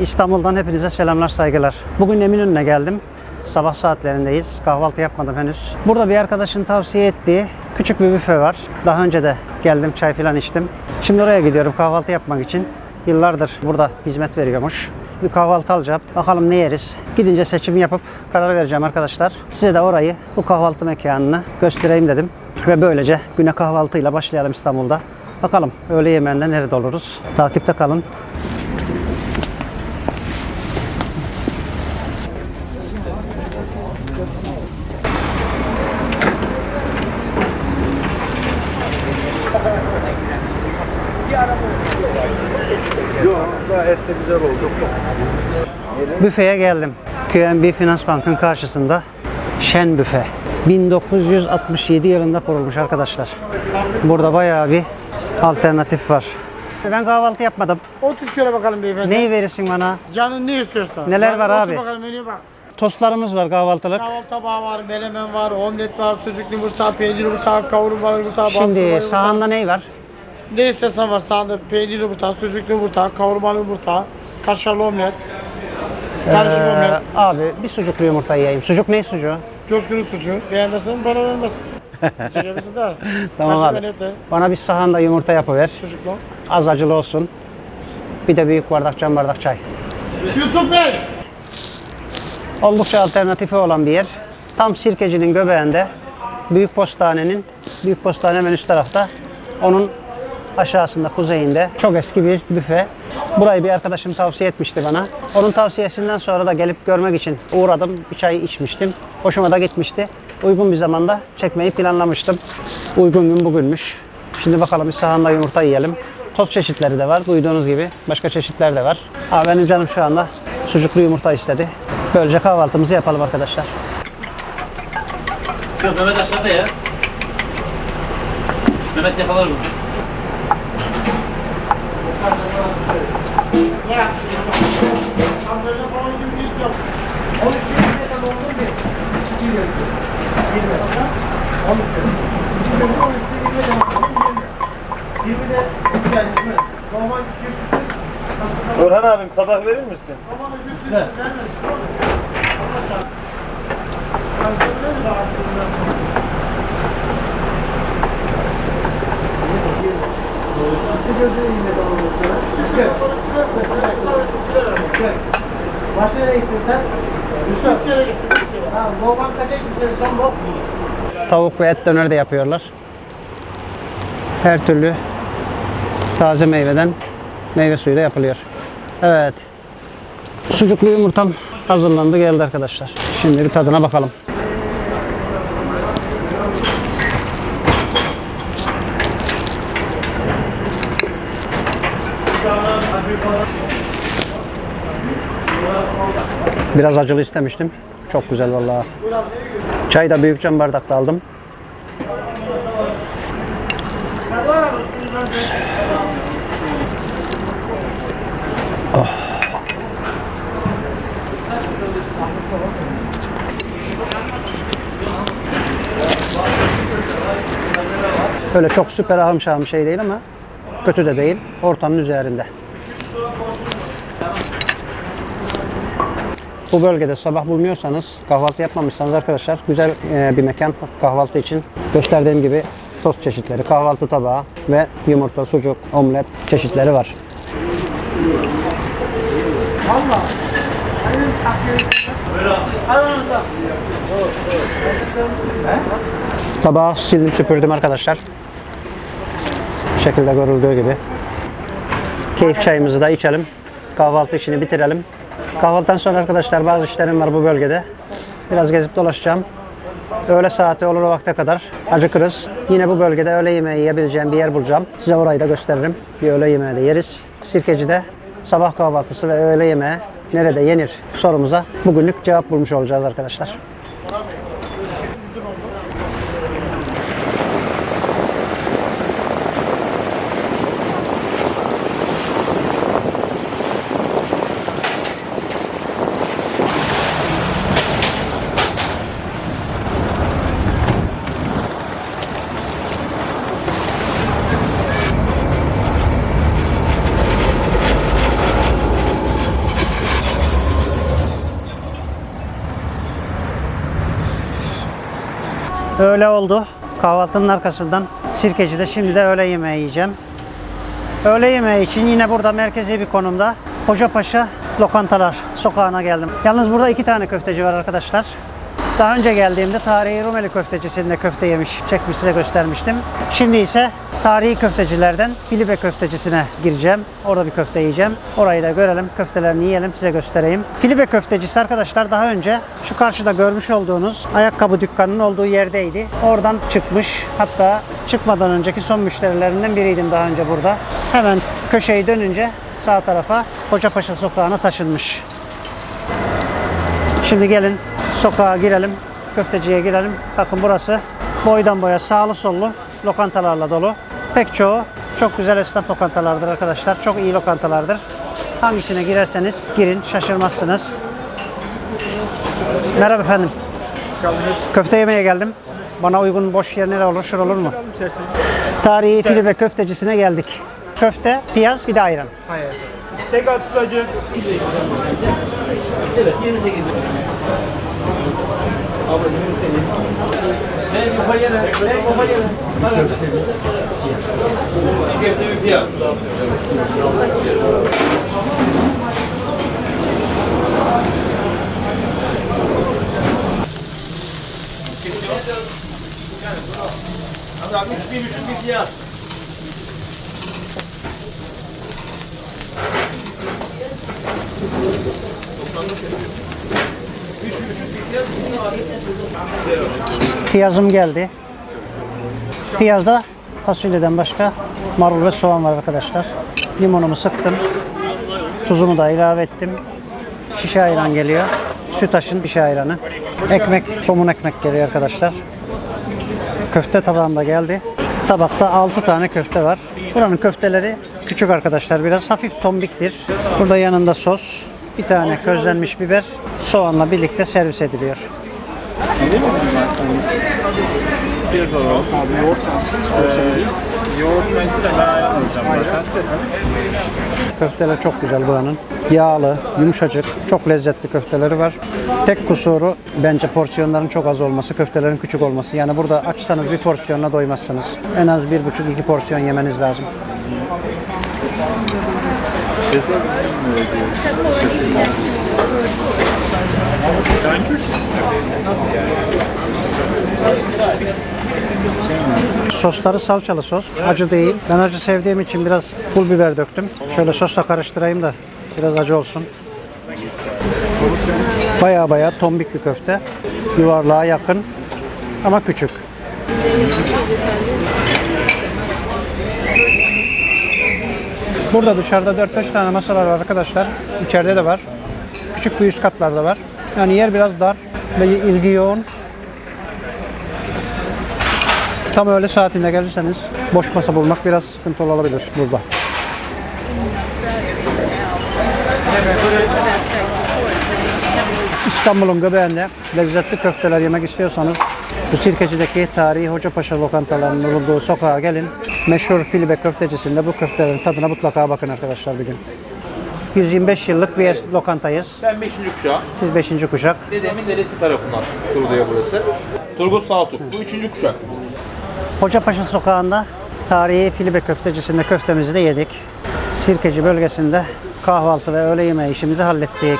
İstanbul'dan hepinize selamlar saygılar. Bugün Eminönü'ne geldim. Sabah saatlerindeyiz. Kahvaltı yapmadım henüz. Burada bir arkadaşın tavsiye ettiği küçük bir büfe var. Daha önce de geldim çay falan içtim. Şimdi oraya gidiyorum kahvaltı yapmak için. Yıllardır burada hizmet veriyormuş. Bir kahvaltı alacağım. Bakalım ne yeriz. Gidince seçim yapıp karar vereceğim arkadaşlar. Size de orayı, bu kahvaltı mekanını göstereyim dedim. Ve böylece güne kahvaltıyla başlayalım İstanbul'da. Bakalım öğle yemeğinde nerede oluruz. Takipte kalın. Güzel oldu. Büfeye geldim. QNB Finans Bank'ın karşısında Şen Büfe. 1967 yılında kurulmuş arkadaşlar. Burada bayağı bir alternatif var. Ben kahvaltı yapmadım. Otur şöyle bakalım beyefendi. Neyi verirsin bana? Canın ne istiyorsan. Neler Canın var otur abi? bakalım menüye bak. Tostlarımız var kahvaltılık. Kahvaltı tabağı var, melemen var, omlet var, sucuklu yumurta, peynir yumurta, kavurmalı yumurta, Şimdi yumurta. sahanda ne var? Ne istersen var sahanda peynir yumurta, sucuklu yumurta, kavurmalı yumurta, kaşarlı omlet, karışık Ee, omlet, abi bir sucuklu yumurta yiyeyim. Sucuk ne sucuğu? coşkulu sucuğu. Beğenirsen bana vermezsin. Çekebilirsin de. Tamam Kaşık abi. Bana bir sahanda yumurta yapıver. sucuklu. Az acılı olsun. Bir de büyük bardak cam bardak çay. Yusuf Bey! Oldukça alternatifi olan bir yer. Tam Sirkeci'nin göbeğinde. Büyük Postane'nin, Büyük Postane hemen üst tarafta. Onun aşağısında, kuzeyinde çok eski bir büfe. Burayı bir arkadaşım tavsiye etmişti bana. Onun tavsiyesinden sonra da gelip görmek için uğradım. Bir çay içmiştim. Hoşuma da gitmişti. Uygun bir zamanda çekmeyi planlamıştım. Uygun gün bugünmüş. Şimdi bakalım bir sahanda yumurta yiyelim. Toz çeşitleri de var. Duyduğunuz gibi başka çeşitler de var. Ama benim canım şu anda sucuklu yumurta istedi. Böylece kahvaltımızı yapalım arkadaşlar. Mehmet aşağıda ya. Mehmet yakalar bunu. Orhan abim tabak verir misin? Başka nereye gittin sen? Yusuf. İçeri gittim. Ha, Normal kaça gittin? Son bok. Tavuk ve et döner de yapıyorlar. Her türlü taze meyveden meyve suyu da yapılıyor. Evet. Sucuklu yumurtam hazırlandı geldi arkadaşlar. Şimdi bir tadına bakalım. Biraz acılı istemiştim. Çok güzel vallahi. Çay da büyük cam bardakta aldım. Oh. Öyle çok süper ahım şahım şey değil ama kötü de değil. Ortanın üzerinde. Bu bölgede sabah bulmuyorsanız, kahvaltı yapmamışsanız arkadaşlar güzel e, bir mekan kahvaltı için. Gösterdiğim gibi tost çeşitleri, kahvaltı tabağı ve yumurta, sucuk, omlet çeşitleri var. Tabağı sildim süpürdüm arkadaşlar. Bu şekilde görüldüğü gibi. Keyif çayımızı da içelim. Kahvaltı işini bitirelim. Kahvaltıdan sonra arkadaşlar bazı işlerim var bu bölgede. Biraz gezip dolaşacağım. Öğle saati olur o vakte kadar acıkırız. Yine bu bölgede öğle yemeği yiyebileceğim bir yer bulacağım. Size orayı da gösteririm. Bir öğle yemeği de yeriz. Sirkeci'de sabah kahvaltısı ve öğle yemeği nerede yenir sorumuza bugünlük cevap bulmuş olacağız arkadaşlar. Öğle oldu. Kahvaltının arkasından Sirkeci'de şimdi de öğle yemeği yiyeceğim. Öğle yemeği için yine burada merkezi bir konumda Hocapaşa Lokantalar sokağına geldim. Yalnız burada iki tane köfteci var arkadaşlar. Daha önce geldiğimde tarihi Rumeli köftecisinde köfte yemiş, çekmiş size göstermiştim. Şimdi ise tarihi köftecilerden Filibe köftecisine gireceğim. Orada bir köfte yiyeceğim. Orayı da görelim, köftelerini yiyelim, size göstereyim. Filibe köftecisi arkadaşlar daha önce şu karşıda görmüş olduğunuz ayakkabı dükkanının olduğu yerdeydi. Oradan çıkmış. Hatta çıkmadan önceki son müşterilerinden biriydim daha önce burada. Hemen köşeyi dönünce sağ tarafa Hocapaşa sokağına taşınmış. Şimdi gelin sokağa girelim, köfteciye girelim. Bakın burası boydan boya sağlı sollu lokantalarla dolu. Pek çoğu çok güzel esnaf lokantalardır arkadaşlar. Çok iyi lokantalardır. Hangisine girerseniz girin şaşırmazsınız. Merhaba efendim. Köfte yemeye geldim. Bana uygun boş yer nere olur, şur olur mu? Tarihi Filibe köftecisine geldik. Köfte, piyaz, bir de ayran. Tek at acı. Piyazım geldi. Piyazda fasulyeden başka marul ve soğan var arkadaşlar. Limonumu sıktım. Tuzumu da ilave ettim. Şişe ayran geliyor. Sütaş'ın şişe ayranı. Ekmek, somun ekmek geliyor arkadaşlar. Köfte tabağımda geldi. Tabakta 6 tane köfte var. Buranın köfteleri küçük arkadaşlar. Biraz hafif tombiktir. Burada yanında sos, bir tane közlenmiş biber, soğanla birlikte servis ediliyor. Yoğurt ben size ben ayran alacağım zaten. Köfteler çok güzel buranın. Yağlı, yumuşacık, çok lezzetli köfteleri var. Tek kusuru bence porsiyonların çok az olması, köftelerin küçük olması. Yani burada açsanız bir porsiyonla doymazsınız. En az bir buçuk iki porsiyon yemeniz lazım. Sosları salçalı sos. Acı değil. Ben acı sevdiğim için biraz pul biber döktüm. Şöyle sosla karıştırayım da biraz acı olsun. Baya baya tombik bir köfte. Yuvarlığa yakın ama küçük. Burada dışarıda 4-5 tane masalar var arkadaşlar. İçeride de var. Küçük bir üst katlarda var. Yani yer biraz dar ve ilgi yoğun. Tam öyle saatinde gelirseniz boş masa bulmak biraz sıkıntılı olabilir burada. İstanbul'un göbeğinde lezzetli köfteler yemek istiyorsanız bu Sirkeci'deki tarihi Hocapaşa lokantalarının bulunduğu sokağa gelin. Meşhur Filibe köftecisinde bu köftelerin tadına mutlaka bakın arkadaşlar bir gün. 125 yıllık bir lokantayız. Ben 5. kuşağım. Siz 5. kuşak. Dedemin dedesi tarafından kuruluyor burası. Turgut Saltuk. Bu 3. kuşak. Hocapaşa sokağında tarihi Filibe köftecisinde köftemizi de yedik. Sirkeci bölgesinde kahvaltı ve öğle yemeği işimizi hallettik.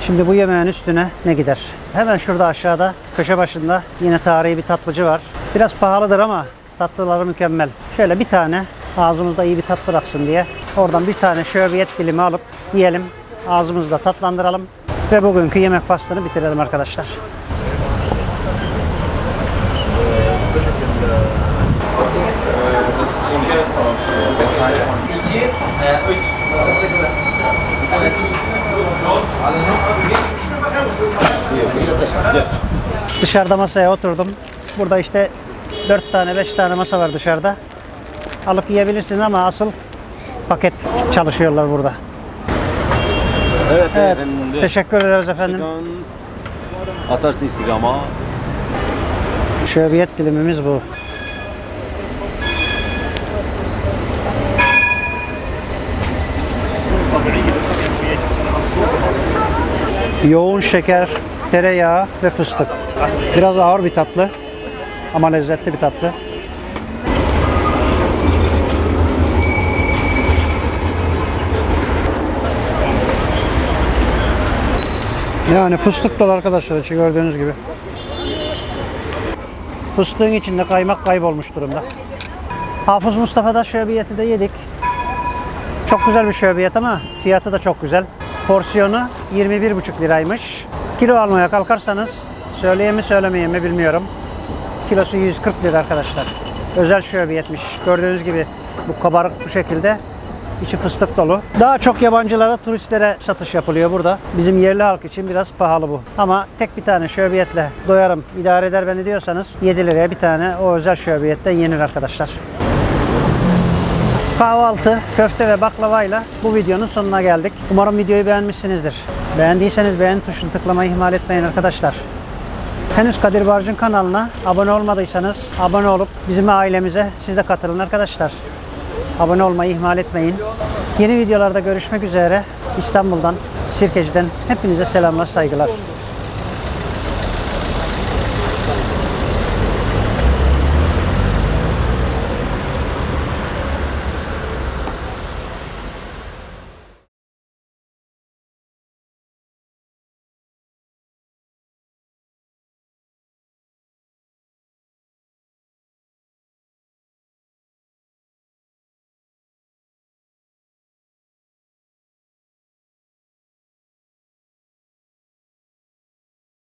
Şimdi bu yemeğin üstüne ne gider? Hemen şurada aşağıda köşe başında yine tarihi bir tatlıcı var. Biraz pahalıdır ama tatlıları mükemmel. Şöyle bir tane ağzımızda iyi bir tat bıraksın diye oradan bir tane şöbiyet dilimi alıp yiyelim. Ağzımızda tatlandıralım ve bugünkü yemek faslını bitirelim arkadaşlar. Dışarıda masaya oturdum. Burada işte 4 tane 5 tane masa var dışarıda. Alıp yiyebilirsiniz ama asıl paket çalışıyorlar burada. Evet, Evet, efendim. teşekkür ederiz efendim. Atarsın Instagram'a. Şöbiyet dilimimiz bu. Yoğun şeker, tereyağı ve fıstık. Biraz ağır bir tatlı. ama lezzetli bir tatlı. Yani fıstık dolu arkadaşlar içi gördüğünüz gibi. Fıstığın içinde kaymak kaybolmuş durumda. Hafız Mustafa'da şöbiyeti de yedik. Çok güzel bir şöbiyet ama fiyatı da çok güzel. Porsiyonu 21,5 liraymış. Kilo almaya kalkarsanız söyleyeyim mi söylemeyeyim mi bilmiyorum. Kilosu 140 lira arkadaşlar. Özel şöbiyetmiş. Gördüğünüz gibi bu kabarık bu şekilde. İçi fıstık dolu. Daha çok yabancılara, turistlere satış yapılıyor burada. Bizim yerli halk için biraz pahalı bu. Ama tek bir tane şöbiyetle doyarım, idare eder beni diyorsanız 7 liraya bir tane o özel şöbiyetten yenir arkadaşlar. Kahvaltı, köfte ve baklavayla bu videonun sonuna geldik. Umarım videoyu beğenmişsinizdir. Beğendiyseniz beğen tuşunu tıklamayı ihmal etmeyin arkadaşlar. Henüz Kadir Barcın kanalına abone olmadıysanız abone olup bizim ailemize siz de katılın arkadaşlar. Abone olmayı ihmal etmeyin. Yeni videolarda görüşmek üzere. İstanbul'dan, Sirkeci'den hepinize selamlar, saygılar.